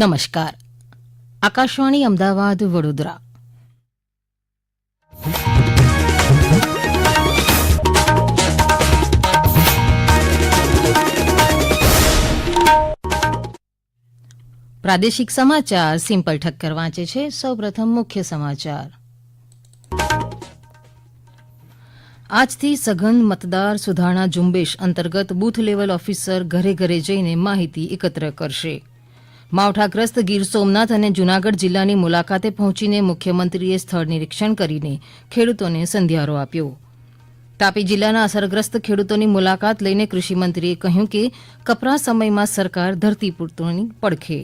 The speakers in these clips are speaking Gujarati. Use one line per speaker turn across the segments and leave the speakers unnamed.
નમસ્કાર આકાશવાણી અમદાવાદ વડોદરા પ્રાદેશિક સમાચાર સિમ્પલ ઠક્કર વાંચે છે સૌપ્રથમ મુખ્ય સમાચાર આજથી સઘન મતદાર સુધારણા ઝુંબેશ અંતર્ગત બુથ લેવલ ઓફિસર ઘરે ઘરે જઈને માહિતી એકત્ર કરશે માવઠાગ્રસ્ત ગીર સોમનાથ અને જૂનાગઢ જિલ્લાની મુલાકાતે પહોંચીને મુખ્યમંત્રીએ સ્થળ નિરીક્ષણ કરીને ખેડૂતોને સંધ્યારો આપ્યો તાપી જિલ્લાના અસરગ્રસ્ત ખેડૂતોની મુલાકાત લઈને કૃષિમંત્રીએ કહ્યું કે કપરા સમયમાં સરકાર ધરતીપુત્રોની પડખે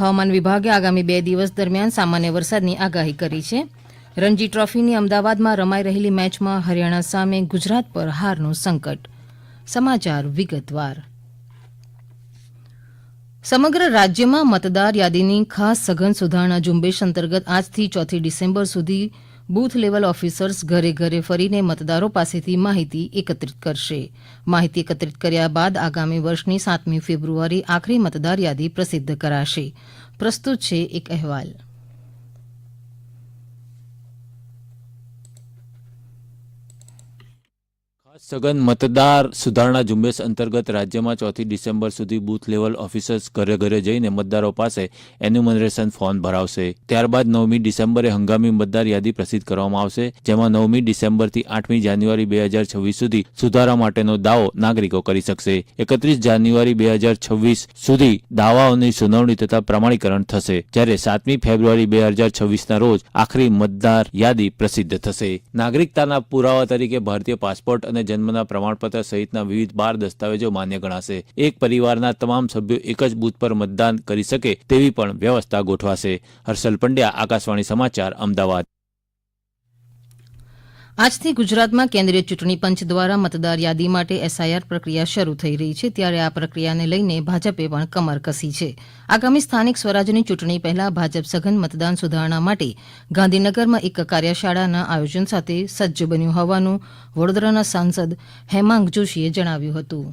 હવામાન વિભાગે આગામી બે દિવસ દરમિયાન સામાન્ય વરસાદની આગાહી કરી છે રણજી ટ્રોફીની અમદાવાદમાં રમાઈ રહેલી મેચમાં હરિયાણા સામે ગુજરાત પર હારનું સંકટ સમાચાર વિગતવાર સમગ્ર રાજ્યમાં મતદાર યાદીની ખાસ સઘન સુધારણા ઝુંબેશ અંતર્ગત આજથી ચોથી ડિસેમ્બર સુધી બુથ લેવલ ઓફિસર્સ ઘરે ઘરે ફરીને મતદારો પાસેથી માહિતી એકત્રિત કરશે માહિતી એકત્રિત કર્યા બાદ આગામી વર્ષની સાતમી ફેબ્રુઆરી આખરી મતદાર યાદી પ્રસિદ્ધ કરાશે પ્રસ્તુત છે એક અહેવાલ
સઘન મતદાર સુધારણા ઝુંબેશ અંતર્ગત રાજ્યમાં ચોથી ડિસેમ્બર સુધી બૂથ લેવલ ઓફિસર્સ ઘરે ઘરે જઈને મતદારો પાસે એન્યુમરેશન ફોર્મ ભરાવશે ત્યારબાદ નવમી ડિસેમ્બરે હંગામી મતદાર યાદી પ્રસિદ્ધ કરવામાં આવશે જેમાં નવમી ડિસેમ્બરથી આઠમી જાન્યુઆરી બે હજાર છવ્વીસ સુધી સુધારા માટેનો દાવો નાગરિકો કરી શકશે એકત્રીસ જાન્યુઆરી બે હજાર છવ્વીસ સુધી દાવાઓની સુનાવણી તથા પ્રમાણીકરણ થશે જ્યારે સાતમી ફેબ્રુઆરી બે હજાર છવ્વીસના રોજ આખરી મતદાર યાદી પ્રસિદ્ધ થશે નાગરિકતાના પુરાવા તરીકે ભારતીય પાસપોર્ટ અને જન્મના પ્રમાણપત્ર સહિતના વિવિધ બાર દસ્તાવેજો માન્ય ગણાશે એક પરિવારના તમામ સભ્યો એક જ બૂથ પર મતદાન કરી શકે તેવી પણ વ્યવસ્થા ગોઠવાશે હર્ષલ પંડ્યા આકાશવાણી સમાચાર અમદાવાદ
આજથી ગુજરાતમાં કેન્દ્રીય ચૂંટણી પંચ દ્વારા મતદાર યાદી માટે એસઆઈઆર પ્રક્રિયા શરૂ થઈ રહી છે ત્યારે આ પ્રક્રિયાને લઈને ભાજપે પણ કમર કસી છે આગામી સ્થાનિક સ્વરાજની ચૂંટણી પહેલા ભાજપ સઘન મતદાન સુધારણા માટે ગાંધીનગરમાં એક કાર્યશાળાના આયોજન સાથે સજ્જ બન્યું હોવાનું વડોદરાના સાંસદ હેમાંગ જોશીએ જણાવ્યું હતું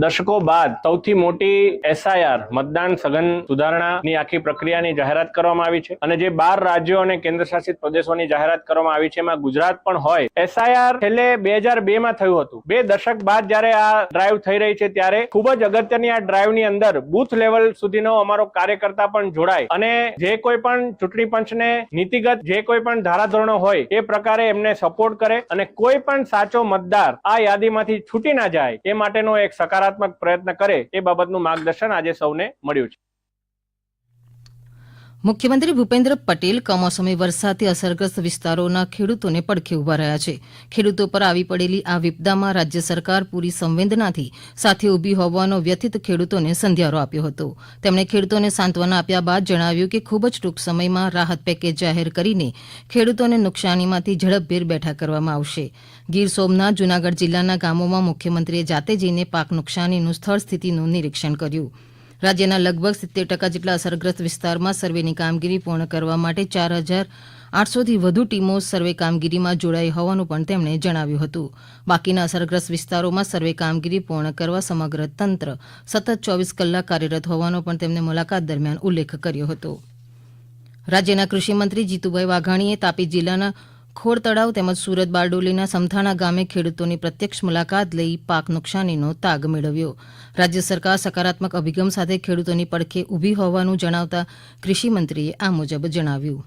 દશકો બાદ સૌથી મોટી એસઆઈઆર મતદાન સઘન સુધારણાની આખી પ્રક્રિયાની જાહેરાત કરવામાં આવી છે અને જે બાર રાજ્યો અને કેન્દ્ર શાસિત પ્રદેશોની જાહેરાત કરવામાં આવી છે એમાં ગુજરાત પણ હોય એસઆઈઆર છેલ્લે બે હજાર બે માં થયું હતું બે દશક બાદ જ્યારે આ ડ્રાઈવ થઈ રહી છે ત્યારે ખૂબ જ અગત્યની આ ડ્રાઈવની અંદર બુથ લેવલ સુધીનો અમારો કાર્યકર્તા પણ જોડાય અને જે કોઈ પણ ચૂંટણી પંચને નીતિગત જે કોઈ પણ ધારાધોરણો હોય એ પ્રકારે એમને સપોર્ટ કરે અને કોઈ પણ સાચો મતદાર આ યાદીમાંથી છૂટી ના જાય એ માટેનો એક સકારાત્મક સકારાત્મક પ્રયત્ન કરે એ બાબતનું માર્ગદર્શન આજે સૌને મળ્યું છે
મુખ્યમંત્રી ભૂપેન્દ્ર પટેલ કમોસમી વરસાદથી અસરગ્રસ્ત વિસ્તારોના ખેડૂતોને પડખે ઉભા રહ્યા છે ખેડૂતો પર આવી પડેલી આ વિપદામાં રાજ્ય સરકાર પૂરી સંવેદનાથી સાથે ઉભી હોવાનો વ્યથિત ખેડૂતોને સંધ્યારો આપ્યો હતો તેમણે ખેડૂતોને સાંત્વના આપ્યા બાદ જણાવ્યું કે ખૂબ જ ટૂંક સમયમાં રાહત પેકેજ જાહેર કરીને ખેડૂતોને નુકસાનીમાંથી ઝડપભેર બેઠા કરવામાં આવશે ગીર સોમનાથ જૂનાગઢ જિલ્લાના ગામોમાં મુખ્યમંત્રીએ જાતે જઈને પાક નુકસાનીનું સ્થળ સ્થિતિનું નિરીક્ષણ કર્યું રાજ્યના લગભગ સિત્તેર ટકા જેટલા અસરગ્રસ્ત વિસ્તારમાં સર્વેની કામગીરી પૂર્ણ કરવા માટે ચાર હજાર આઠસોથી વધુ ટીમો સર્વે કામગીરીમાં જોડાઈ હોવાનું પણ તેમણે જણાવ્યું હતું બાકીના અસરગ્રસ્ત વિસ્તારોમાં સર્વે કામગીરી પૂર્ણ કરવા સમગ્ર તંત્ર સતત ચોવીસ કલાક કાર્યરત હોવાનો પણ તેમણે મુલાકાત દરમિયાન ઉલ્લેખ કર્યો હતો રાજ્યના કૃષિમંત્રી જીતુભાઈ વાઘાણીએ તાપી જિલ્લાના ખોડ તળાવ તેમજ સુરત બારડોલીના સમથાણા ગામે ખેડૂતોની પ્રત્યક્ષ મુલાકાત લઈ પાક નુકસાનીનો તાગ મેળવ્યો રાજ્ય સરકાર સકારાત્મક અભિગમ સાથે ખેડૂતોની પડખે ઊભી હોવાનું જણાવતા કૃષિમંત્રીએ આ મુજબ જણાવ્યું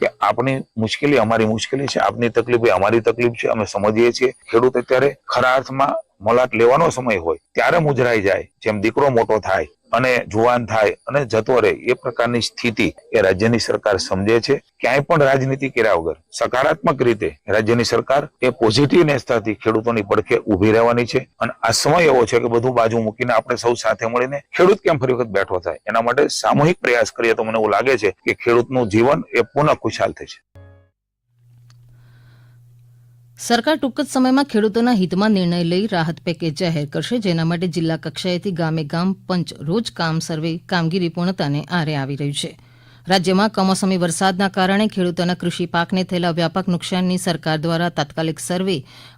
કે આપની મુશ્કેલી અમારી મુશ્કેલી છે આપની તકલીફ એ અમારી તકલીફ છે અમે સમજીએ છીએ ખેડૂત અત્યારે ખરા અર્થમાં મોલાટ લેવાનો સમય હોય ત્યારે મુજરાઈ જાય જેમ દીકરો મોટો થાય અને જુવાન થાય અને જતો રહે એ પ્રકારની સ્થિતિ એ રાજ્યની સરકાર સમજે છે ક્યાંય પણ રાજનીતિ કર્યા વગર સકારાત્મક રીતે રાજ્યની સરકાર એ પોઝિટિવ નેસ્તાથી ખેડૂતોની પડખે ઉભી રહેવાની છે અને આ સમય એવો છે કે બધું બાજુ મૂકીને આપણે સૌ સાથે મળીને ખેડૂત કેમ ફરી વખત બેઠો થાય એના માટે સામૂહિક પ્રયાસ કરીએ તો મને એવું લાગે છે કે ખેડૂતનું જીવન એ પુનઃ ખુશાલ થશે
સરકાર ટૂંક જ સમયમાં ખેડૂતોના હિતમાં નિર્ણય લઈ રાહત પેકેજ જાહેર કરશે જેના માટે જિલ્લા કક્ષાએથી ગામે ગામ પંચ રોજ કામ સર્વે કામગીરી પૂર્ણતાને આરે આવી રહી છે રાજ્યમાં કમોસમી વરસાદના કારણે ખેડૂતોના કૃષિ પાકને થયેલા વ્યાપક નુકસાનની સરકાર દ્વારા તાત્કાલિક સર્વે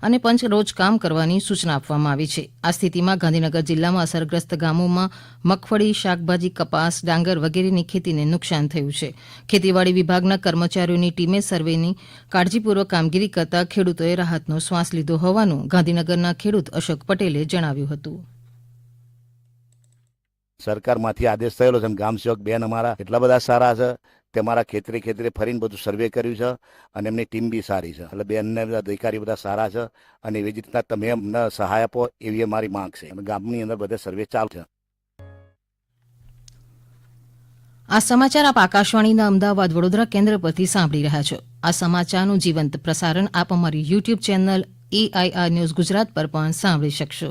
અને પંચરોજ કામ કરવાની સૂચના આપવામાં આવી છે આ સ્થિતિમાં ગાંધીનગર જિલ્લામાં અસરગ્રસ્ત ગામોમાં મગફળી શાકભાજી કપાસ ડાંગર વગેરેની ખેતીને નુકસાન થયું છે ખેતીવાડી વિભાગના કર્મચારીઓની ટીમે સર્વેની કાળજીપૂર્વક કામગીરી કરતા ખેડૂતોએ રાહતનો શ્વાસ લીધો હોવાનું ગાંધીનગરના ખેડૂત અશોક પટેલે જણાવ્યું હતું
સરકારમાંથી આદેશ થયેલો છે ગામસેવક બેન અમારા એટલા બધા સારા છે તે મારા ખેતરે ખેતરે ફરીને બધું સર્વે કર્યું છે અને એમની ટીમ બી સારી છે એટલે બેનને બધા અધિકારી બધા સારા છે અને એવી જ રીતના તમે અમને સહાય આપો એવી અમારી માંગ છે ગામની અંદર બધા સર્વે ચાલુ છે
આ સમાચાર આપ આકાશવાણીના અમદાવાદ વડોદરા કેન્દ્ર પરથી સાંભળી રહ્યા છો આ સમાચારનું જીવંત પ્રસારણ આપ અમારી YouTube channel AIR news Gujarat પર પણ સાંભળી શકશો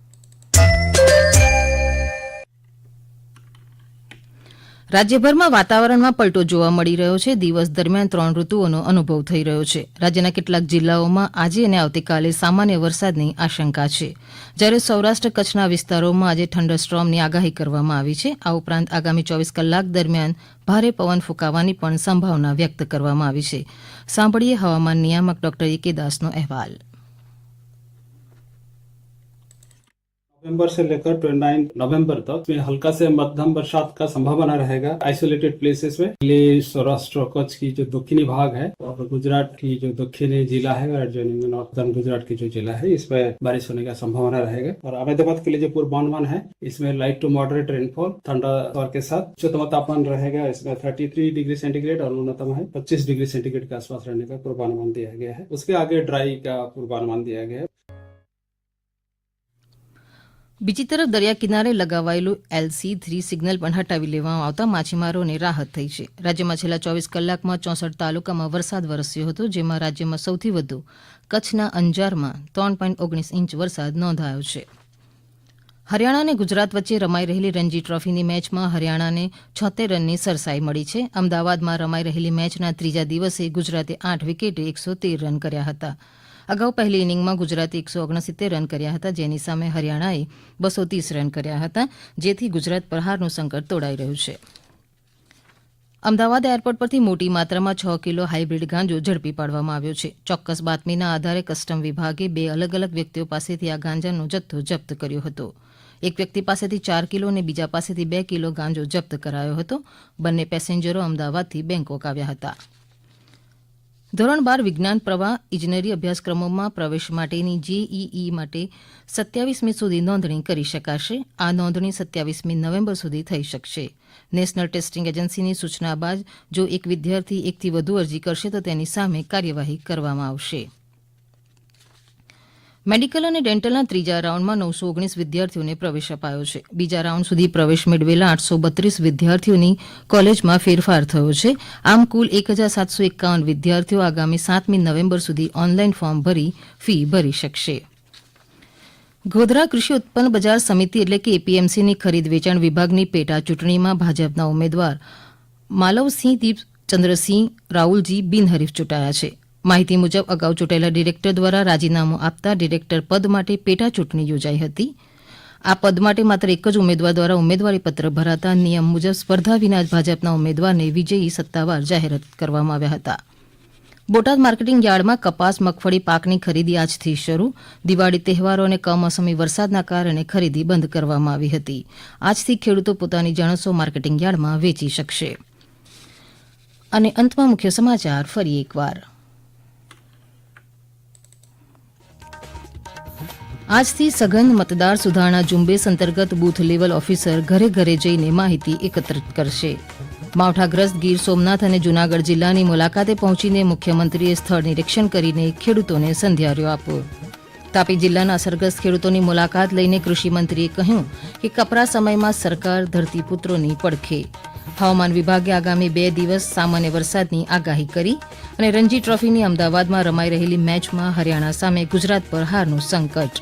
રાજ્યભરમાં વાતાવરણમાં પલટો જોવા મળી રહ્યો છે દિવસ દરમિયાન ત્રણ ઋતુઓનો અનુભવ થઈ રહ્યો છે રાજ્યના કેટલાક જિલ્લાઓમાં આજે અને આવતીકાલે સામાન્ય વરસાદની આશંકા છે જ્યારે સૌરાષ્ટ્ર કચ્છના વિસ્તારોમાં આજે થંડરસ્ટ્રોમની આગાહી કરવામાં આવી છે આ ઉપરાંત આગામી ચોવીસ કલાક દરમિયાન ભારે પવન ફૂંકાવાની પણ સંભાવના વ્યક્ત કરવામાં આવી છે સાંભળીએ હવામાન નિયામક ડોક્ટર એ કે દાસનો અહેવાલ
नवंबर से लेकर 29 नवंबर तक में हल्का से मध्यम बरसात का संभावना रहेगा आइसोलेटेड प्लेसेस में दिल्ली सौराष्ट्र कच्छ की जो दक्षिणी भाग है और गुजरात की जो दक्षिणी जिला है और जो गुजरात की जो जिला है इसमें बारिश होने का संभावना रहेगा और अहमदाबाद के लिए जो पूर्वानुमान है इसमें लाइट टू मॉडरेट रेनफॉल ठंडा के साथ उच्चतम तापमान रहेगा इसमें थर्टी थ्री डिग्री सेंटीग्रेड और न्यूनतम है पच्चीस डिग्री सेंटीग्रेड के आसपास रहने का पूर्वानुमान दिया गया है उसके आगे ड्राई का पूर्वानुमान दिया गया है
બીજી તરફ દરિયા કિનારે લગાવાયેલું એલસી થ્રી સિગ્નલ પણ હટાવી લેવામાં આવતા માછીમારોને રાહત થઈ છે રાજ્યમાં છેલ્લા ચોવીસ કલાકમાં ચોસઠ તાલુકામાં વરસાદ વરસ્યો હતો જેમાં રાજ્યમાં સૌથી વધુ કચ્છના અંજારમાં ત્રણ પોઈન્ટ ઓગણીસ ઇંચ વરસાદ નોંધાયો છે હરિયાણા અને ગુજરાત વચ્ચે રમાઈ રહેલી રણજી ટ્રોફીની મેચમાં હરિયાણાને છોતેર રનની સરસાઈ મળી છે અમદાવાદમાં રમાઈ રહેલી મેચના ત્રીજા દિવસે ગુજરાતે આઠ વિકેટે એકસો તેર રન કર્યા હતા અગાઉ પહેલી ઇનિંગમાં ગુજરાતે એકસો ઓગણસિત્તેર રન કર્યા હતા જેની સામે હરિયાણાએ બસો ત્રીસ રન કર્યા હતા જેથી ગુજરાત પર હારનું સંકટ તોડાઈ રહ્યું છે અમદાવાદ એરપોર્ટ પરથી મોટી માત્રામાં છ કિલો હાઇબ્રિડ ગાંજો ઝડપી પાડવામાં આવ્યો છે ચોક્કસ બાતમીના આધારે કસ્ટમ વિભાગે બે અલગ અલગ વ્યક્તિઓ પાસેથી આ ગાંજાનો જથ્થો જપ્ત કર્યો હતો એક વ્યક્તિ પાસેથી ચાર કિલો અને બીજા પાસેથી બે કિલો ગાંજો જપ્ત કરાયો હતો બંને પેસેન્જરો અમદાવાદથી બેંકોક આવ્યા હતા ધોરણ બાર વિજ્ઞાન પ્રવાહ ઇજનેરી અભ્યાસક્રમોમાં પ્રવેશ માટેની જેઈઈ e e માટે સત્યાવીસમી સુધી નોંધણી કરી શકાશે આ નોંધણી સત્યાવીસમી નવેમ્બર સુધી થઈ શકશે નેશનલ ટેસ્ટિંગ એજન્સીની સૂચના બાદ જો એક વિદ્યાર્થી એકથી વધુ અરજી કરશે તો તેની સામે કાર્યવાહી કરવામાં આવશે મેડિકલ અને ડેન્ટલના ત્રીજા રાઉન્ડમાં નવસો ઓગણીસ વિદ્યાર્થીઓને પ્રવેશ અપાયો છે બીજા રાઉન્ડ સુધી પ્રવેશ મેળવેલા આઠસો બત્રીસ વિદ્યાર્થીઓની કોલેજમાં ફેરફાર થયો છે આમ કુલ એક હજાર સાતસો એકાવન વિદ્યાર્થીઓ આગામી સાતમી નવેમ્બર સુધી ઓનલાઈન ફોર્મ ભરી ફી ભરી શકશે ગોધરા કૃષિ ઉત્પન્ન બજાર સમિતિ એટલે કે એપીએમસીની ખરીદ વેચાણ વિભાગની પેટા ચૂંટણીમાં ભાજપના ઉમેદવાર માલવસિંહ દીપ ચંદ્રસિંહ રાહુલજી બિનહરીફ ચૂંટાયા છે માહિતી મુજબ અગાઉ યૂંટાયેલા ડિરેક્ટર દ્વારા રાજીનામું આપતા ડિરેક્ટર પદ માટે પેટા ચૂંટણી યોજાઈ હતી આ પદ માટે માત્ર એક જ ઉમેદવાર દ્વારા ઉમેદવારીપત્ર ભરાતા નિયમ મુજબ સ્પર્ધા વિના જ ભાજપના ઉમેદવારને વિજયી સત્તાવાર જાહેર કરવામાં આવ્યા હતા બોટાદ માર્કેટિંગ યાર્ડમાં કપાસ મગફળી પાકની ખરીદી આજથી શરૂ દિવાળી તહેવારો અને કમોસમી વરસાદના કારણે ખરીદી બંધ કરવામાં આવી હતી આજથી ખેડૂતો પોતાની જણસો માર્કેટિંગ યાર્ડમાં વેચી શકશે અને અંતમાં મુખ્ય સમાચાર ફરી એકવાર આજથી સઘન મતદાર સુધારણા ઝુંબેશ અંતર્ગત બૂથ લેવલ ઓફિસર ઘરે ઘરે જઈને માહિતી એકત્રિત કરશે માવઠાગ્રસ્ત ગીર સોમનાથ અને જૂનાગઢ જિલ્લાની મુલાકાતે પહોંચીને મુખ્યમંત્રીએ સ્થળ નિરીક્ષણ કરીને ખેડૂતોને સંધ્યાર્યો આપ્યો તાપી જિલ્લાના અસરગ્રસ્ત ખેડૂતોની મુલાકાત લઈને કૃષિમંત્રીએ કહ્યું કે કપરા સમયમાં સરકાર ધરતીપુત્રોની પડખે હવામાન વિભાગે આગામી બે દિવસ સામાન્ય વરસાદની આગાહી કરી અને રણજી ટ્રોફીની અમદાવાદમાં રમાઈ રહેલી મેચમાં હરિયાણા સામે ગુજરાત પર હારનું સંકટ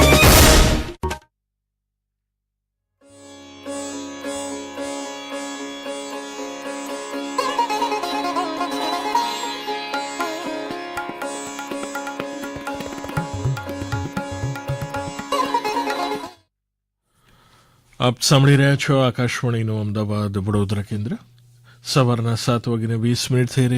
આપ સાંભળી રહ્યા છો આકાશવાણીનું અમદાવાદ વડોદરા કેન્દ્ર સવારના સાત વાગીને વીસ મિનિટ થઈ રહી છે